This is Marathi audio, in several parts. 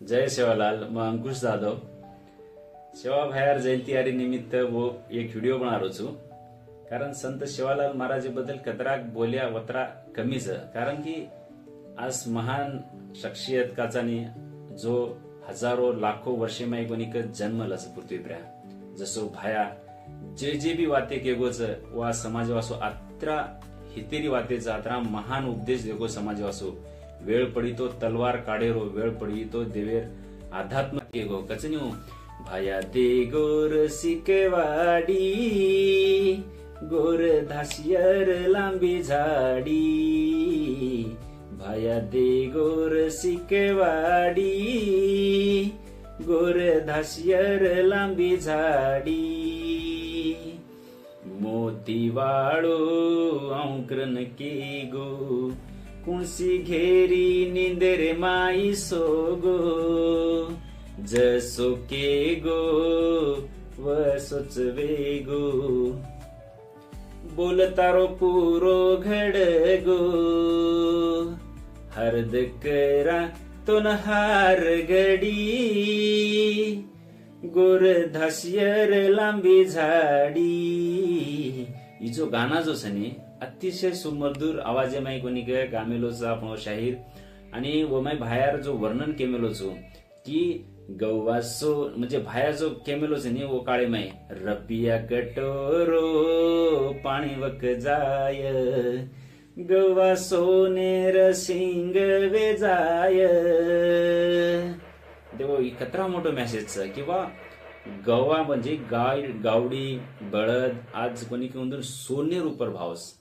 जय सेवालाल म અંકુશ જાદવ સેવા ભાયાર જયંતિયારી નિમિત્ત वो एक व्हिडिओ बनारो છું कारण संत शिवालाल महाराजेबद्दल कतराक बोल्या वत्रा कमीच कारण की आज महान शख्सियत काचानी जो हजारो लाखो वर्षे माई कोणीक जन्मल असं पृथ्वीप्र्या जसो भाया जे जे बी वाते केगोच वा समाज वासो आत्रा हितेरी वाते जात्रा महान उपदेश देगो समाज वासो वेळ पडी तो तलवार काढेरो वेळ पडी तो देवेर आध्यात्म केगो. कचन्यू भाया दे गोर सिकेवाडी गोर धासियर लांबी झाडी. भाया दे गोर सिकेवाडी गोर धासियर लांबी झाडी. मोती वाळो अंक्रन के गो कुणसी घेरी निंदरे माई सोगो जसो के गो वसोच वेगो बोलतारो पुरो घड गो हरद करा तो हार गडी गोर धासियर लांबी झाडी ही जो जो छ नि अतिशय सुमधुर आवाजे माई कोणी छ आफ्नो आपण शाहीर। आणि व माई जो वर्णन केमेलो छो की गव्वासो म्हणजे भाया जो केमेलो छ नी वो काळे माई रपिया कटोरो पाणी वक जाय। गव्वा सोनेर सिंग वेजाय देवो ही कतरा मोठं मेसेज किंवा गवा म्हणजे गाय गावडी बळद आज कोणी म्हणून सोने रूपर भावस.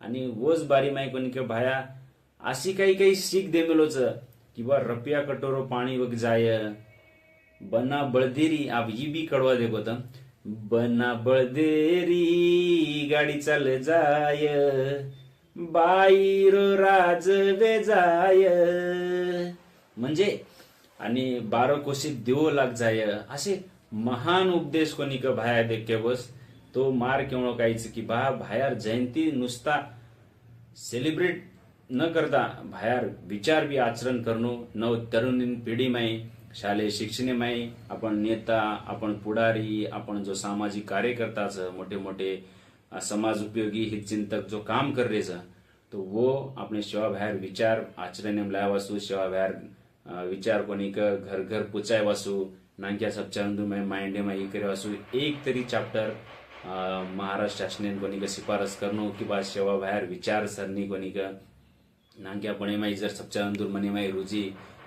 आणि वोच बारी माय कोणी किंवा भाया अशी काही काही शीख देमेलोच किंवा रपिया कटोरो पाणी वग जाय बना बळदेरी आप ही बी कडवा दे गोत बना बळदेरी गाडी चाल जाय बाईर राज वेजाय म्हणजे आणि बारा कोशी देव लाग जाय असे महान उपदेश कोणी का भाया देखे बस तो मार केवळ काहीच की बा भायार जयंती नुसता सेलिब्रेट न करता भायार विचार बी आचरण करणं नव तरुण पिढी माई शालेय शिक्षणे माई आपण नेता आपण पुढारी आपण जो सामाजिक कार्यकर्ताच मोठे मोठे समाज उपयोगी हितचिंतक जो काम कर रेच तो वो अपने सेवा भायर विचार आचरण में लाया वसू सेवा भायर विचार कोणी क घर घर पुचाय वसू नांक्या सबचंदू में माइंडे में करे। असू एक तरी चॅप्टर महाराष्ट्र शासनेन कोणी का शिफारस करणं किंवा सेवा बाहेर विचार सरणी कोणी का। नांक्यापणे माई जर सबच्या अंदूर मने माई रुजी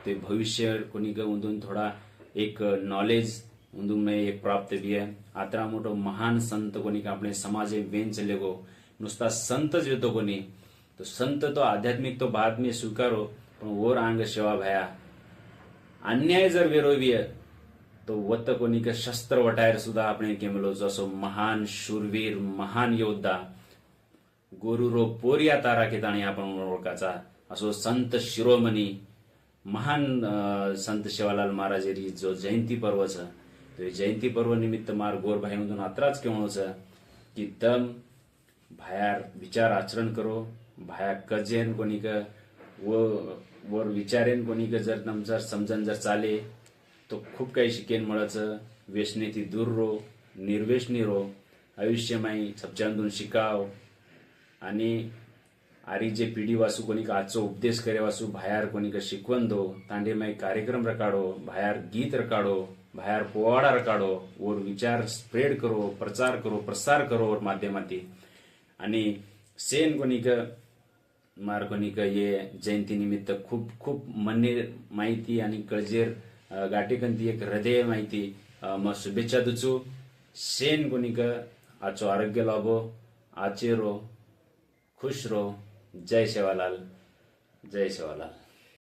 ते भविष्य कोणी का उंदून थोडा एक नॉलेज उंदून में एक प्राप्त भी है। आत्रा मोठो महान संत कोणी का आपले समाज वेन चले गो। नुसता संतच येतो कोणी तो संत तो आध्यात्मिक तो बाद में स्वीकारो पण वर अंग सेवा भया। अन्याय जर वेरोवी तो वत कोणी शस्त्र वटायर सुद्धा आपण केमलो जसो महान शूरवीर महान योद्धा गोरुरो पोरिया तारा ताणी आपण ओळखाचा असो संत शिरोमणी महान संत शिवालाल महाराजेरी जो जयंती पर्व तो जयंती पर्व निमित्त मार गोर भाई मधून अत्राच केवणो की तम भायार विचार आचरण करो भाया कजेन कोणी क व वर विचारेन कोणी जर नम जर समजन जर चाले तो खूप काही शिकेन मळाचं. व्यसने ती दूर रो निर्वेशनी रो. आयुष्यमाई सबच्यातून शिकाव. आणि आरी जे पिढी वासू कोणी का आजचो उपदेश करे वासू भायार कोणी का शिकवण दो. तांडे माई कार्यक्रम रकाडो भायार गीत रकाडो भायार पोवाडा रकाडो. वर विचार स्प्रेड करो प्रचार करो प्रसार करो वर माध्यमाती. आणि सेन कोणी का मार कोणी का ये जयंती निमित्त खूप खूप मन्ने माहिती आणि कळजेर गाठीकंती एक हृदय माहिती म शुभेच्छा दुचू सेन गुणिक का आजचो आरोग्य लाभो आचेरो खुश रहो जय सेवालाल जय सेवालाल